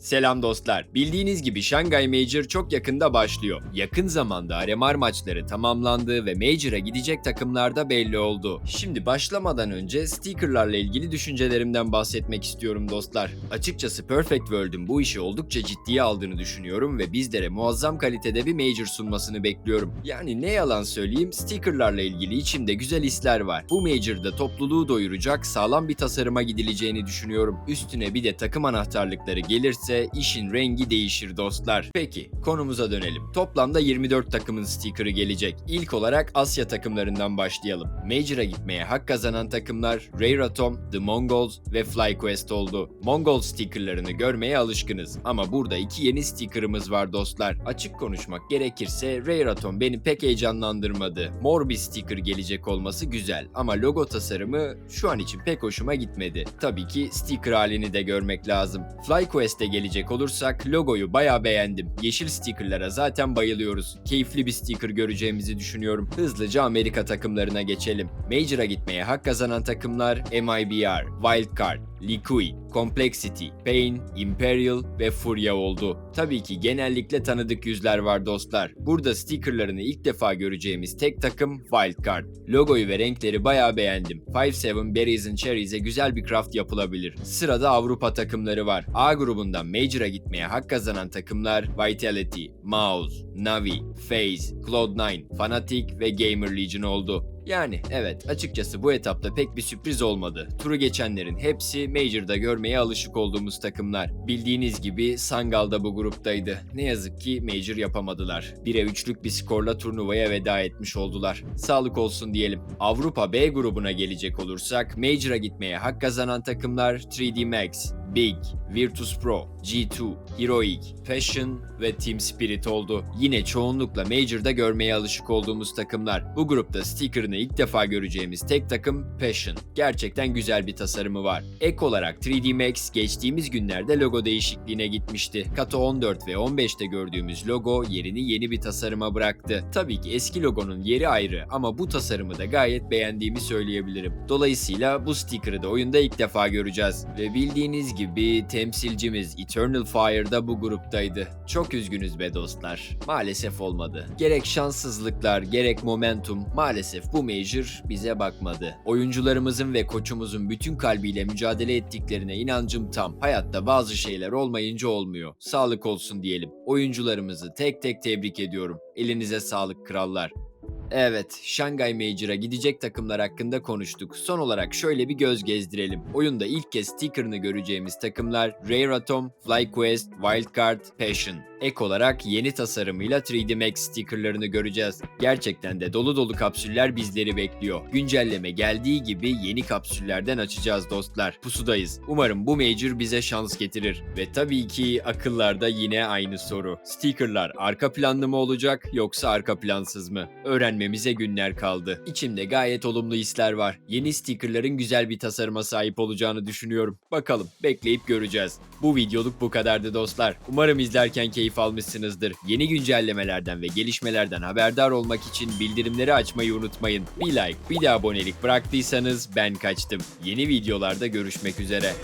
Selam dostlar. Bildiğiniz gibi Shanghai Major çok yakında başlıyor. Yakın zamanda RMR maçları tamamlandı ve Major'a gidecek takımlar da belli oldu. Şimdi başlamadan önce stickerlarla ilgili düşüncelerimden bahsetmek istiyorum dostlar. Açıkçası Perfect World'ün bu işi oldukça ciddiye aldığını düşünüyorum ve bizlere muazzam kalitede bir Major sunmasını bekliyorum. Yani ne yalan söyleyeyim stickerlarla ilgili içimde güzel hisler var. Bu Major'da topluluğu doyuracak sağlam bir tasarıma gidileceğini düşünüyorum. Üstüne bir de takım anahtarlıkları gelirse işin rengi değişir dostlar. Peki konumuza dönelim. Toplamda 24 takımın sticker'ı gelecek. İlk olarak Asya takımlarından başlayalım. Major'a gitmeye hak kazanan takımlar Rare Atom, The Mongols ve FlyQuest oldu. Mongol stickerlarını görmeye alışkınız ama burada iki yeni sticker'ımız var dostlar. Açık konuşmak gerekirse Rare Atom beni pek heyecanlandırmadı. Mor bir sticker gelecek olması güzel ama logo tasarımı şu an için pek hoşuma gitmedi. Tabii ki sticker halini de görmek lazım. FlyQuest'e gelecek olursak logoyu bayağı beğendim. Yeşil stickerlara zaten bayılıyoruz. Keyifli bir sticker göreceğimizi düşünüyorum. Hızlıca Amerika takımlarına geçelim. Major'a gitmeye hak kazanan takımlar MIBR, Wildcard, Liqui, Complexity, Pain, Imperial ve Furia oldu. Tabii ki genellikle tanıdık yüzler var dostlar. Burada stickerlarını ilk defa göreceğimiz tek takım Wildcard. Logoyu ve renkleri bayağı beğendim. 5-7 Berries and Cherries'e güzel bir craft yapılabilir. Sırada Avrupa takımları var. A grubundan Major'a gitmeye hak kazanan takımlar Vitality, Mouse, Navi, FaZe, Cloud9, Fnatic ve Gamer Legion oldu. Yani evet açıkçası bu etapta pek bir sürpriz olmadı. Turu geçenlerin hepsi Major'da görmeye alışık olduğumuz takımlar. Bildiğiniz gibi Sangal da bu gruptaydı. Ne yazık ki Major yapamadılar. 1'e 3'lük bir skorla turnuvaya veda etmiş oldular. Sağlık olsun diyelim. Avrupa B grubuna gelecek olursak Major'a gitmeye hak kazanan takımlar 3D Max, Big, Virtus Pro, G2, Heroic, Passion ve Team Spirit oldu. Yine çoğunlukla Major'da görmeye alışık olduğumuz takımlar. Bu grupta sticker'ını ilk defa göreceğimiz tek takım Passion. Gerçekten güzel bir tasarımı var. Ek olarak 3D Max geçtiğimiz günlerde logo değişikliğine gitmişti. Kato 14 ve 15'te gördüğümüz logo yerini yeni bir tasarıma bıraktı. Tabii ki eski logonun yeri ayrı ama bu tasarımı da gayet beğendiğimi söyleyebilirim. Dolayısıyla bu sticker'ı da oyunda ilk defa göreceğiz. Ve bildiğiniz gibi temsilcimiz Eternal Fire'da bu gruptaydı. Çok üzgünüz be dostlar. Maalesef olmadı. Gerek şanssızlıklar gerek momentum maalesef bu Major bize bakmadı. Oyuncularımızın ve koçumuzun bütün kalbiyle mücadele ettiklerine inancım tam. Hayatta bazı şeyler olmayınca olmuyor. Sağlık olsun diyelim. Oyuncularımızı tek tek tebrik ediyorum. Elinize sağlık krallar. Evet, Shanghai Major'a gidecek takımlar hakkında konuştuk. Son olarak şöyle bir göz gezdirelim. Oyunda ilk kez sticker'ını göreceğimiz takımlar Rare Atom, FlyQuest, Wildcard, Passion. Ek olarak yeni tasarımıyla 3D Max stickerlarını göreceğiz. Gerçekten de dolu dolu kapsüller bizleri bekliyor. Güncelleme geldiği gibi yeni kapsüllerden açacağız dostlar. Pusudayız. Umarım bu Major bize şans getirir. Ve tabii ki akıllarda yine aynı soru. Stickerlar arka planlı mı olacak yoksa arka plansız mı? Öğrenmemize günler kaldı. İçimde gayet olumlu hisler var. Yeni stickerların güzel bir tasarıma sahip olacağını düşünüyorum. Bakalım bekleyip göreceğiz. Bu videoluk bu kadardı dostlar. Umarım izlerken keyif almışsınızdır. Yeni güncellemelerden ve gelişmelerden haberdar olmak için bildirimleri açmayı unutmayın. Bir like, bir de abonelik bıraktıysanız ben kaçtım. Yeni videolarda görüşmek üzere.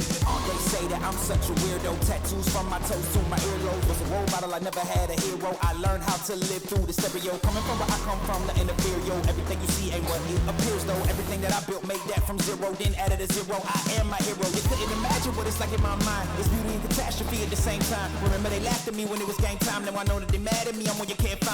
Say that I'm such a weirdo. Tattoos from my toes to my earlobe. Was a role model, I never had a hero. I learned how to live through the stereo. Coming from where I come from, the inferior. Everything you see ain't what it appears, though. Everything that I built made that from zero, then added a zero. I am my hero. You couldn't imagine what it's like in my mind. It's beauty and catastrophe at the same time. Remember they laughed at me when it was game time. Now I know that they mad at me. I'm when you can't find.